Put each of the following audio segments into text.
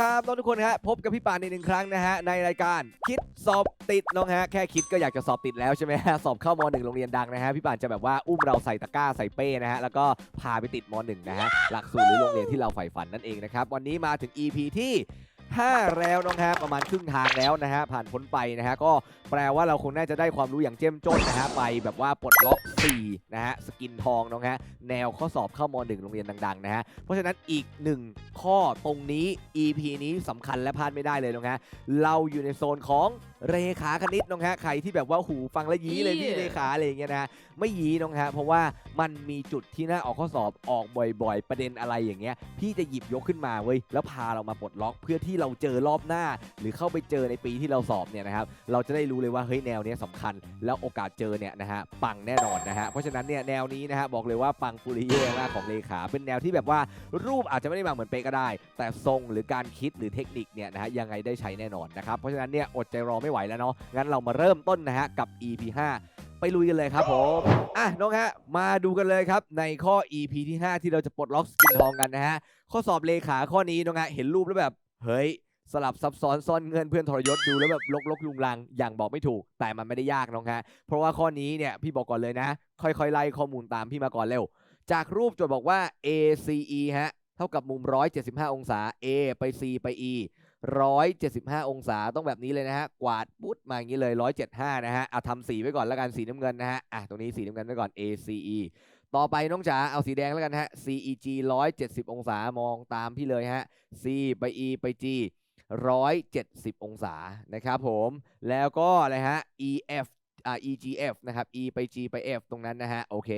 ครับทุกคนฮะพบกับพี่ปานอีกหนึ่งครั้งนะฮะในรายการคิดสอบติดน้องฮะแค่คิดก็อยากจะสอบติดแล้วใช่ไหมฮะสอบเข้ามหนึ่งโรงเรียนดังนะฮะพี่ปานจะแบบว่าอุ้มเราใส่ตะกร้าใส่เป้นะฮะแล้วก็พาไปติดมหนึ่งนะฮะหลักสูตรหรือโรงเรียนที่เราใฝ่ฝันนั่นเองนะครับวันนี้มาถึง EP ที่5แล้วน้องฮะประมาณครึ่งทางแล้วนะฮะผ่านพ้นไปนะฮะก็แปลว่าเราคงน่าจะได้ความรู้อย่างเจ้มจนนะฮะไปแบบว่าปลดล็อก4นะฮะสกินทองน้องฮะแนวข้อสอบเข้ามหนึ่งโรงเรียนดังๆนะฮะเพราะฉะนั้นอีกหนึ่ง ข้อตรงนี้ EP นี้สำคัญและพลาดไม่ได้เลยน้องฮะเราอยู่ในโซนของเรขาคณิตน้องฮะใครที่แบบว่าหูฟังแล้วยี้เลยพี่ยี้เรขาอะไรอย่างเงี้ยนะฮะไม่ยี้น้องฮะเพราะว่ามันมีจุดที่น่าออกข้อสอบออกบ่อย ๆ ประเด็นอะไรอย่างเงี้ย พี่จะหยิบยกขึ้นมาเว้ยแล้วพาเรามาปลดล็อกเพื่อที่เราเจอรอบหน้า หรือเข้าไปเจอในปีที่เราสอบเนี่ยนะครับเราจะได้รู้เลยว่าเฮ้ยแนวเนี้ยสำคัญ แล้วโอกาสเจอเนี่ยนะฮะปังแน่นอนนะฮะเพราะฉะนั้นเนี่ยแนวนี้นะฮะบอกเลยว่าปังปุริเย่มากของเลขา เป็นแนวที่แบบว่ารูปอาจจะไม่ได้มาเหมือนเป๊ะก็ได้ แต่ทรงหรือการคิดหรือเทคนิคเนี่ยนะฮะยังไงได้ใช้แน่นอนนะครับ เพราะฉะนั้นเนี่ยอดใจรอไม่ไหวแล้วเนาะงั้นเรามาเริ่มต้นนะฮะกับ EP 5ไปลุยกันเลยครับผมอะน้องฮะ มาดูกันเลยครับในข้อ EP ที่ 5 ที่เราจะปลดล็อกสกินทองกันนะฮะ ข้อสอบเลขาข้อนี้น้องฮะ เห็นรูปแล้วแบบ เฮ้ย สลับซับซ้อนซ่อนเงินเพื่อนทรยศดูแล้วแบบลกลกลุงลัง อย่างบอกไม่ถูก แต่มันไม่ได้ยากน้องฮะ เพราะว่าข้อนี้เนี่ยพี่บอกก่อนเลยนะ ค่อยๆไล่ข้อมูลตามพี่มาก่อนเร็ว จากรูปโจทย์บอกว่า ACE ฮะ ท่ากับมุม 175 องศา A ไป C ไป E 175 องศาต้องแบบนี้เลยนะฮะ กวาดปุ๊ดมาอย่างนี้เลย 175 นะฮะ เอาทำสีไว้ก่อนแล้วกันสีน้ำเงินนะฮะ อะ ตรงนี้สีน้ำเงินไว้ก่อน ACE ต่อไปน้องจ๋าเอาสีแดงแล้วกันฮะ CEG 170 องศามองตามพี่เลยฮะ C ไป E ไป G 170 องศานะครับผม แล้วก็อะไรฮะ EF อ่า EGF นะครับ E ไป G ไป F ตรงนั้นนะฮะโอเค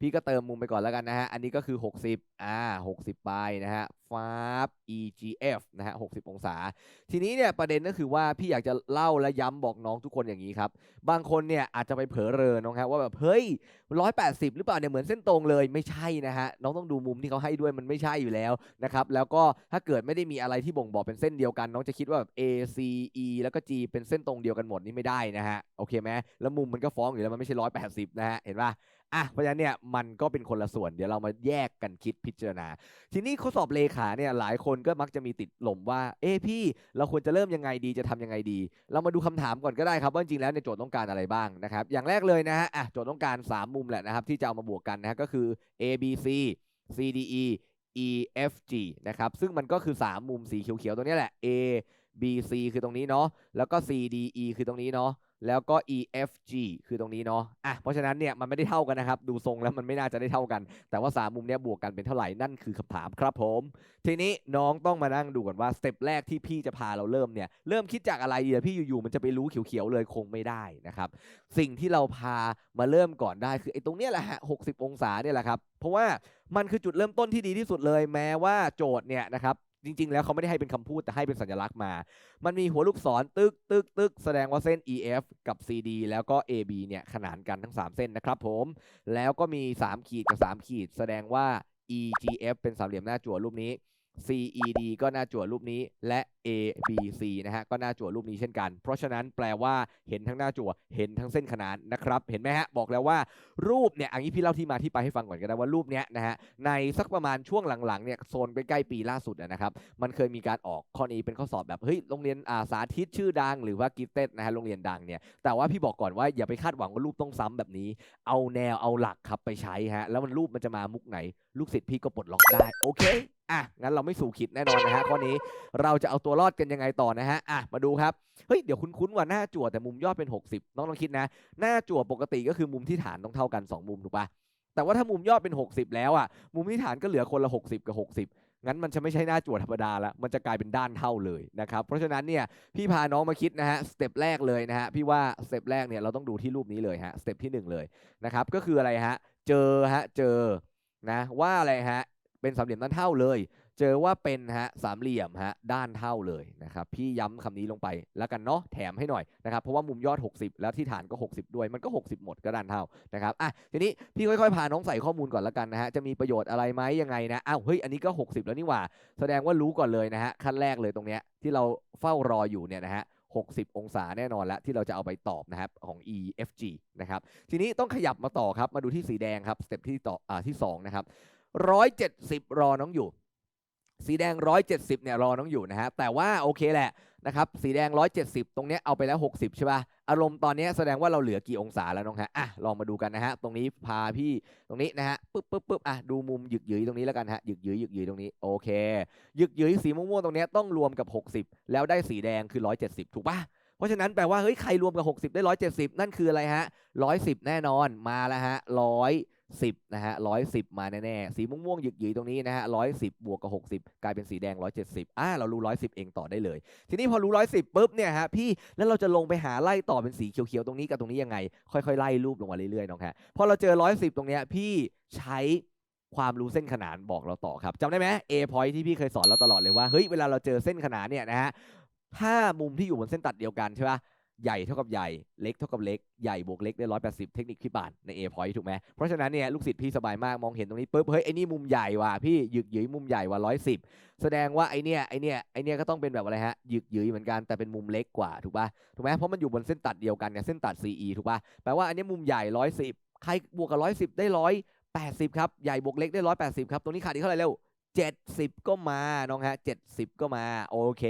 พี่ก็เติมมุมไปก่อนแล้วกันนะฮะ อันนี้ก็คือ 60อ่า60 ไปนะฮะฟ้าบ EGF นะฮะ60 องศา ทีนี้เนี่ยประเด็นก็คือว่าพี่อยากจะเล่าและย้ำบอกน้องทุกคนอย่างนี้ครับ บางคนเนี่ยอาจจะไปเผลอเรอน้องครับว่าแบบเฮ้ย 180 หรือเปล่าเนี่ยเหมือนเส้นตรงเลยไม่ใช่นะฮะน้องต้องดูมุมที่เขาให้ด้วยมันไม่ใช่อยู่แล้วนะครับแล้วก็ถ้าเกิดไม่ได้มีอะไรที่บ่งบอกเป็นเส้นเดียวกัน น้องจะคิดว่าแบบ A C E แล้วก็ G เป็นเส้นตรงเดียวกันหมดนี่ไม่ได้นะฮะโอเคไหมแล้วมุมมันก็ฟ้องอยู่แล้วมันไม่ใช่180นะฮะเห็นป่ะอะเพราะฉะนั้นเนี่ยมันก็เป็นคนละส่วน เดี๋ยวเรามาแยกกันคิดพิจารณา ทีนี้ข้อสอบเลขาเนี่ยหลายคนก็มักจะมีติดหล่มว่า เอ้พี่เราควรจะเริ่มยังไงดีจะทำยังไงดี เรามาดูคำถามก่อนก็ได้ครับว่าจริงๆแล้วในโจทย์ต้องการอะไรบ้างนะครับอย่างแรกเลยนะฮะอะโจทย์ต้องการ 3 มุมแหละนะครับที่จะเอามาบวกกันนะฮะก็คือ A B C C D E E F G นะครับซึ่งมันก็คือ 3 มุมสีเขียวๆตรงเนี้ยแหละ A B C คือตรงนี้เนาะแล้วก็ C D E คือตรงนี้เนาะ แล้วก็ E F G คือตรงนี้เนาะอะเพราะฉะนั้นเนี่ยมันไม่ได้เท่ากันนะครับ ดูทรงแล้วมันไม่น่าจะได้เท่ากัน แต่ว่า 3 มุมเนี้ยบวกกันเป็นเท่าไหร่ นั่นคือคำถามครับผม ทีนี้น้องต้องมานั่งดูก่อนว่าสเต็ปแรกที่พี่จะพาเราเริ่มเนี่ย เริ่มคิดจากอะไรดีอะพี่อยู่ๆมันจะไปรู้เขียวๆเลยคงไม่ได้นะครับ สิ่งที่เราพามาเริ่มก่อนได้คือไอ้ตรงเนี้ยแหละฮะ60องศาเนี่ยแหละครับ เพราะว่ามันคือจุดเริ่มต้นที่ดีที่สุดเลย แม้ว่าโจทย์เนี่ยนะครับ จริง ๆ แล้วเขาไม่ได้ให้เป็นคำพูดแต่ให้เป็นสัญลักษณ์มา มันมีหัวลูกศรตึกตึกตึกแสดงว่าเส้น EF กับ CD แล้วก็ AB เนี่ยขนานกันทั้ง 3 เส้นนะครับผม แล้วก็มี 3 ขีดกับ 3 ขีด แสดงว่า EGF เป็นสามเหลี่ยมหน้าจั่วรูปนี้ CED ก็หน้าจั่วรูปนี้และ ABC นะฮะก็หน้าจั่วรูปนี้เช่นกัน เพราะฉะนั้นแปลว่าเห็นทั้งหน้าจั่วเห็นทั้งเส้นขนานนะครับ เห็นไหมฮะบอกแล้วว่ารูปเนี่ยอันนี้พี่เล่าที่มาที่ไปให้ฟังก่อนก็ได้ว่ารูปเนี้ยนะฮะในสักประมาณช่วงหลังๆเนี่ยโซนใกล้ๆปีล่าสุดนะครับมันเคยมีการออกข้อนี้เป็นข้อสอบแบบเฮ้ยโรงเรียนอาสาธิตชื่อดังหรือว่ากิฟเต็ดนะฮะโรงเรียนดังเนี่ยแต่ว่าพี่บอกก่อนว่าอย่าไปคาดหวังว่ารูปต้องซ้ำแบบนี้ เอาแนวเอาหลักครับไปใช้ฮะแล้วมันรูปมันจะมามุกไหน ลูกศิษย์พี่ก็ปลดล็อกได้โอเค อะงั้นเราไม่สู่ขิดแน่นอนนะฮะข้อนี้เราจะเอาตัวรอดกันยังไงต่อนะฮะอะมาดูครับเฮ้ยเดี๋ยวคุ้นๆว่าหน้าจั่วแต่มุมยอดเป็น 60 น้องลองคิดนะ หน้าจั่วปกติก็คือมุมที่ฐานต้องเท่ากัน 2 มุมถูกปะแต่ว่าถ้ามุมยอดเป็น 60 แล้วอะมุมที่ฐานก็เหลือคนละ 60 กับ 60งั้นมันจะไม่ใช่หน้าจั่วธรรมดาละ มันจะกลายเป็นด้านเท่าเลยนะครับ เพราะฉะนั้นเนี่ยพี่พาน้องมาคิดนะฮะ สเต็ปแรกเลยนะฮะ พี่ว่าสเต็ปแรกเนี่ยเราต้องดูที่รูปนี้เลยฮะ สเต็ปที่หนึ่งเลยนะครับ ก็คืออะไรฮะ เจอฮะ เจอนะว่าอะไรฮะ เป็นสามเหลี่ยมด้านเท่าเลย เจอว่าเป็นฮะสามเหลี่ยมฮะด้านเท่าเลยนะครับพี่ย้ำคำนี้ลงไปแล้วกันเนาะแถมให้หน่อยนะครับเพราะว่ามุมยอด 60 แล้วที่ฐานก็ 60 ด้วยมันก็ 60 หมดก็ด้านเท่านะครับอะทีนี้พี่ค่อยๆพาน้องใส่ข้อมูลก่อนแล้วกันนะฮะจะมีประโยชน์อะไรไหมยังไงนะอ้าวเฮ้ยอันนี้ก็ 60 แล้วนี่หว่า แสดงว่ารู้ก่อนเลยนะฮะขั้นแรกเลยตรงเนี้ยที่เราเฝ้ารออยู่เนี่ยนะฮะ60 องศาแน่นอนแล้วที่เราจะเอาไปตอบนะครับของ EFG นะครับทีนี้ต้องขยับมาต่อครับมาดูที่สีแดงครับสเต็ปที่ต่ออ่าที่2นะครับ 170 รอน้องอยู่ สีแดง 170เนี่ยรอน้องอยู่นะฮะแต่ว่าโอเคแหละนะครับสีแดง 170 ตรงเนี้ยเอาไปแล้ว 60 ใช่ป่ะอารมณ์ตอนนี้แสดงว่าเราเหลือกี่องศาแล้วน้องฮะอะลองมาดูกันนะฮะตรงนี้พาพี่ตรงนี้นะฮะปึ๊บปึ๊บปึ๊บอะดูมุมหยึกหยืยตรงนี้แล้วกันฮะหยึกหยืยหยึกหยืยตรงนี้โอเคหยึกหยืยสีม่วงๆตรงเนี้ยต้องรวมกับ 60 แล้วได้สีแดงคือ 170 ถูกป่ะเพราะฉะนั้นแปลว่าเฮ้ยใครรวมกับ 60 ได้ 170 นั่นคืออะไรฮะ110 แน่นอนมาแล้วฮะ 110นะฮะ110มาแน่ๆ สีม่วงๆหยึกหยืยตรงนี้นะฮะ110บบวกกับ60กลายเป็นสีแดง170อ่าเรารู้110เองต่อได้เลย ทีนี้พอรู้110ปุ๊บเนี่ยฮะพี่แล้วเราจะลงไปหาไล่ต่อเป็นสีเขียวๆตรงนี้กับตรงนี้ยังไง ค่อยๆไล่รูปลงมาเรื่อยๆน้องฮะพอเราเจอ110ตรงเนี้ยพี่ใช้ความรู้เส้นขนานบอกเราต่อครับจำได้ไหม A point ที่พี่เคยสอนเราตลอดเลยว่าเฮ้ยเวลาเราเจอเส้นขนานเนี่ยนะฮะถ้ามุมที่อยู่บนเส้นตัดเดียวกันใช่ปะ ใหญ่เท่ากับใหญ่เล็กเท่ากับเล็กใหญ่บวกเล็กได้ร้อยแปดสิบเทคนิคพี่ป่านใน A point ถูกไหมเพราะฉะนั้นเนี่ยลูกศิษย์พี่สบายมากมองเห็นตรงนี้ปุ๊บเฮ้ยไอ้นี่มุมใหญ่ว่ะพี่หยึกหยืยมุมใหญ่ว่ะร้อยสิบแสดงว่าไอเนี่ยไอเนี่ยไอเนี่ยก็ต้องเป็นแบบอะไรฮะหยึกหยืยเหมือนกันแต่เป็นมุมเล็กกว่าถูกป่ะถูกไหมเพราะมันอยู่บนเส้นตัดเดียวกันเนี่ยเส้นตัด CE ถูกป่ะแปลว่าอันนี้มุมใหญ่ร้อยสิบใครบวกกับร้อยสิบได้ร้อยแปดสิบครับใหญ่บวกเล็กได้ร้อยแปดสิบครับตรงนี้ขาดอีกเท่าไหร่เร็ว70 ก็มาน้องฮะ 70 ก็มา โอเค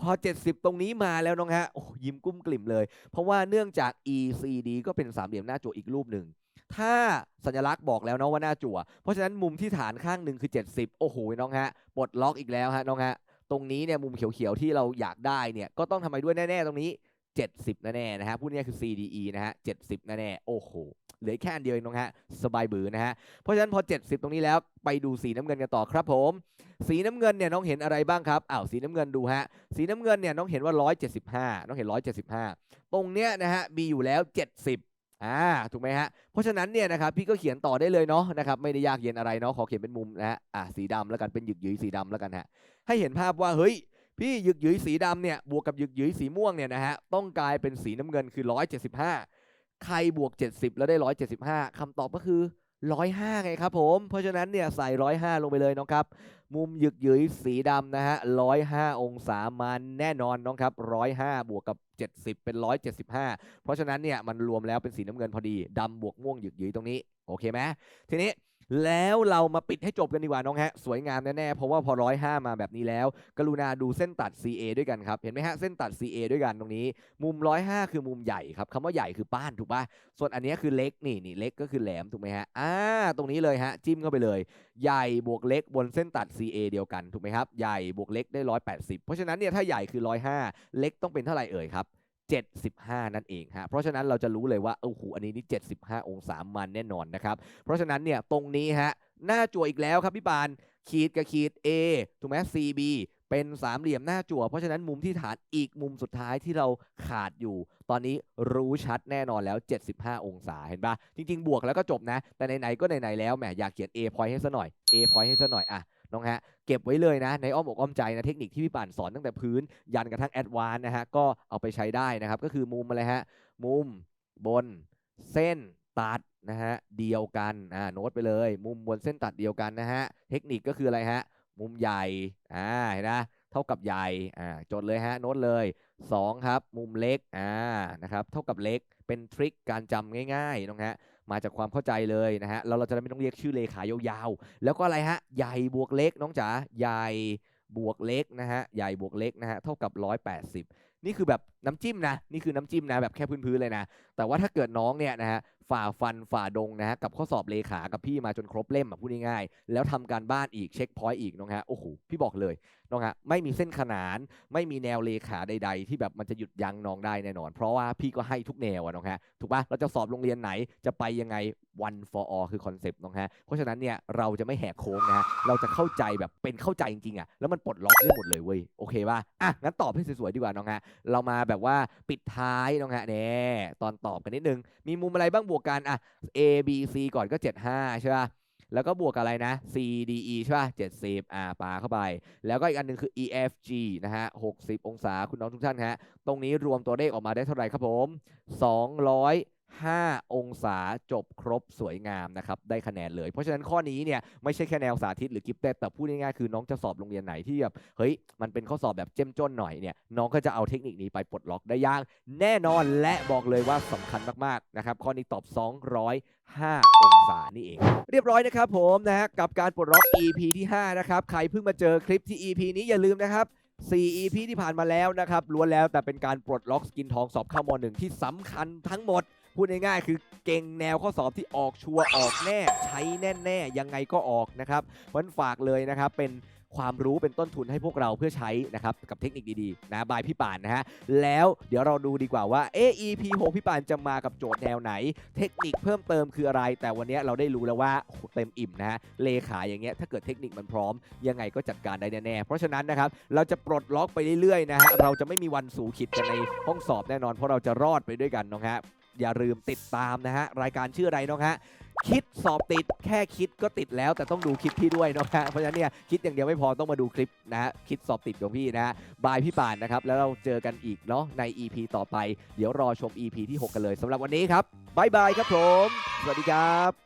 พอ 70 ตรงนี้มาแล้วน้องฮะโอ้ยิ้มกุ้มกลิ่มเลย เพราะว่าเนื่องจาก ECD ก็เป็นสามเหลี่ยมหน้าจั่วอีกรูปหนึ่งถ้าสัญลักษณ์บอกแล้วเนาะว่าหน้าจั่ว เพราะฉะนั้นมุมที่ฐานข้างหนึ่งคือ 70 โอ้โหน้องฮะปลดล็อกอีกแล้วฮะน้องฮะตรงนี้เนี่ยมุมเขียวๆที่เราอยากได้เนี่ยก็ต้องทำไปด้วยแน่ๆตรงนี้ 70แน่ๆนะฮะพูดง่ายคือ CDE นะฮะ70แน่ๆโอ้โหเหลือแค่อันเดียวเองน้องฮะสบายบือนะฮะเพราะฉะนั้นพอ 70 ตรงนี้แล้วไปดูสีน้ำเงินกันต่อครับผม สีน้ำเงินเนี่ยน้องเห็นอะไรบ้างครับอ้าวสีน้ำเงินดูฮะสีน้ำเงินเนี่ยน้องเห็นว่า 175 น้องเห็น 175 ตรงเนี้ยนะฮะมีอยู่แล้ว 70อ่าถูกไหมฮะเพราะฉะนั้นเนี่ยนะครับพี่ก็เขียนต่อได้เลยเนาะนะครับไม่ได้ยากเย็นอะไรเนาะขอเขียนเป็นมุมนะฮะอะสีดำแล้วกันเป็นหยึกหยืยสีดำแล้วกันฮะให้เห็นภาพว่าเฮ้ย พี่หยึกหยืยสีดำเนี่ยบวกกับหยึกหยืยสีม่วงเนี่ยนะฮะต้องกลายเป็นสีน้ำเงินคือ 175 ใครบวก 70 แล้วได้ 175คำตอบก็คือ 105ไงครับผมเพราะฉะนั้นเนี่ยใส่ 105 ลงไปเลยน้องครับ มุมหยึกหยืยสีดำนะฮะ105 องศามาแน่นอนน้องครับ 105 บวกกับ 70 เป็น 175 เพราะฉะนั้นเนี่ยมันรวมแล้วเป็นสีน้ำเงินพอดีดำบวกม่วงหยึกหยืยตรงนี้โอเคไหมทีนี้ แล้วเรามาปิดให้จบกันดีกว่าน้องฮะ สวยงามแน่ๆ เพราะว่าพอ105มาแบบนี้แล้ว กรุณาดูเส้นตัด CA ด้วยกันครับ เห็นไหมฮะ เส้นตัด CA ด้วยกันตรงนี้ มุม105คือมุมใหญ่ครับคำว่าใหญ่คือป้านถูกป่ะ ส่วนอันนี้คือเล็กนี่นี่เล็กก็คือแหลมถูกไหมฮะ อ่า ตรงนี้เลยฮะ จิ้มเข้าไปเลย ใหญ่บวกเล็กบนเส้นตัด CA เดียวกันถูกไหมครับ ใหญ่บวกเล็กได้180เพราะฉะนั้นเนี่ยถ้าใหญ่คือ105เล็กต้องเป็นเท่าไหร่เอ่ยครับ 75 นั่นเองฮะเพราะฉะนั้นเราจะรู้เลยว่าโอ้โหอันนี้นี่75 องศามันแน่นอนนะครับเพราะฉะนั้นเนี่ยตรงนี้ฮะหน้าจั่วอีกแล้วครับพี่ปานขีดกับขีด A ถูกไหม CB เป็นสามเหลี่ยมหน้าจั่ว เพราะฉะนั้นมุมที่ฐานอีกมุมสุดท้ายที่เราขาดอยู่ ตอนนี้รู้ชัดแน่นอนแล้ว 75 องศาเห็นปะจริง ๆ บวกแล้วก็จบนะ แต่ไหนๆก็ไหนๆแล้วแหมอยากเขียน A point ให้ซะหน่อย A point ให้ซะหน่อยอะ น้องฮะเก็บไว้เลยนะในอ้อมอกอ้อมใจนะเทคนิคที่พี่ป่านสอนตั้งแต่พื้นยันกระทั่งแอดวานนะฮะก็เอาไปใช้ได้นะครับ ก็คือมุมอะไรฮะมุมบนเส้นตัดนะฮะเดียวกันอ่าโน้ตไปเลย มุมบนเส้นตัดเดียวกันนะฮะเทคนิคก็คืออะไรฮะมุมใหญ่อ่าเห็นนะเท่ากับใหญ่อ่าจดเลยฮะโน้ตเลย2ครับมุมเล็กอ่านะครับเท่ากับเล็กเป็นทริคการจำง่ายๆน้องฮะ มาจากความเข้าใจเลยนะฮะเราเราจะไม่ต้องเรียกชื่อเลขายาวๆ แล้วก็อะไรฮะ ใหญ่บวกเล็กน้องจ๋า ใหญ่บวกเล็กนะฮะ ใหญ่บวกเล็กนะฮะ เท่ากับ 180 นี่คือแบบน้ำจิ้มนะ นี่คือน้ำจิ้มนะ แบบแค่พื้นๆเลยนะ แต่ว่าถ้าเกิดน้องเนี่ยนะฮะ ฝ่าฟันฝ่าดงนะฮะ กับข้อสอบเลขา กับพี่มาจนครบเล่มอะพูดง่ายๆ แล้วทำการบ้านอีก เช็คพอยต์อีกน้องฮะ โอ้โห พี่บอกเลย น้องฮะไม่มีเส้นขนาน ไม่มีแนวเลขาใด ๆ ที่แบบมันจะหยุดยั้งน้องได้แน่นอน เพราะว่าพี่ก็ให้ทุกแนวอะน้องฮะถูกปะเราจะสอบโรงเรียนไหนจะไปยังไง one for all คือคอนเซปต์น้องฮะเพราะฉะนั้นเนี่ยเราจะไม่แหกโค้งนะฮะเราจะเข้าใจแบบเป็นเข้าใจจริงๆอะแล้วมันปลดล็อกได้หมดเลยเว้ยโอเคป่ะอะงั้นตอบให้สวยๆดีกว่าน้องฮะเรามาแบบว่าปิดท้ายน้องฮะเนี่ยตอนตอบกันนิดนึงมีมุมอะไรบ้างบวกกันอะ A B C ก่อนก็ 75ใช่ป่ะ แล้วก็บวกกับอะไรนะ C D E ใช่ป่ะ70อ่าปาเข้าไป แล้วก็อีกอันหนึงคือ E F G นะฮะ60 องศาคุณน้องทุกท่านฮะ ตรงนี้รวมตัวเลขออกมาได้เท่าไหร่ครับผม 5 องศาจบครบสวยงามนะครับได้คะแนนเลย เพราะฉะนั้นข้อนี้เนี่ยไม่ใช่แค่แนวสาธิตหรือกิฟเต็ดแต่พูดง่ายๆคือน้องจะสอบโรงเรียนไหนที่แบบเฮ้ยมันเป็นข้อสอบแบบเจ้มจนหน่อยเนี่ยน้องก็จะเอาเทคนิคนี้ไปปลดล็อกได้ยางแน่นอนและบอกเลยว่าสำคัญมากๆนะครับข้อนี้ตอบ 205 องศานี่เอง เรียบร้อยนะครับผมนะฮะกับการปลดล็อก EP ที่5นะครับใครเพิ่งมาเจอคลิปที่ EP นี้อย่าลืมนะครับ4 EP ที่ผ่านมาแล้วนะครับล้วนแล้วแต่เป็นการปลดล็อกสกินทองสอบเข้ามหนึ่งที่สำคัญทั้งหมด พูดง่ายๆคือเก่งแนวข้อสอบที่ออกชัวร์ออกแน่ใช้แน่ๆยังไงก็ออกนะครับเพราะนั้นฝากเลยนะครับเป็นความรู้เป็นต้นทุนให้พวกเราเพื่อใช้นะครับกับเทคนิคดีๆนะบายพี่ป่านนะฮะแล้วเดี๋ยวเราดูดีกว่าว่าเอ EP 6พี่ป่านจะมากับโจทย์แนวไหน เทคนิคเพิ่มเติมคืออะไร แต่วันนี้เราได้รู้แล้วว่าเต็มอิ่มนะฮะเลขาอย่างเงี้ยถ้าเกิดเทคนิคมันพร้อม ยังไงก็จัดการได้แน่ๆเพราะฉะนั้นนะครับเราจะปลดล็อกไปเรื่อยๆนะฮะเราจะไม่มีวันสูขิดกันในห้องสอบแน่นอน เพราะเราจะรอดไปด้วยกันน้องฮะ อย่าลืมติดตามนะฮะ รายการชื่ออะไรน้องฮะ คิดสอบติดแค่คิดก็ติดแล้ว แต่ต้องดูคลิปพี่ด้วยนะฮะเพราะฉะนั้นเนี่ยคิดอย่างเดียวไม่พอต้องมาดูคลิปนะฮะคิดสอบติดของพี่นะฮะบายพี่ป่านนะครับ แล้วเราเจอกันอีกเนาะใน EP ต่อไป เดี๋ยวรอชม EP ที่ 6 กันเลยสำหรับวันนี้ครับบายบายครับผม สวัสดีครับ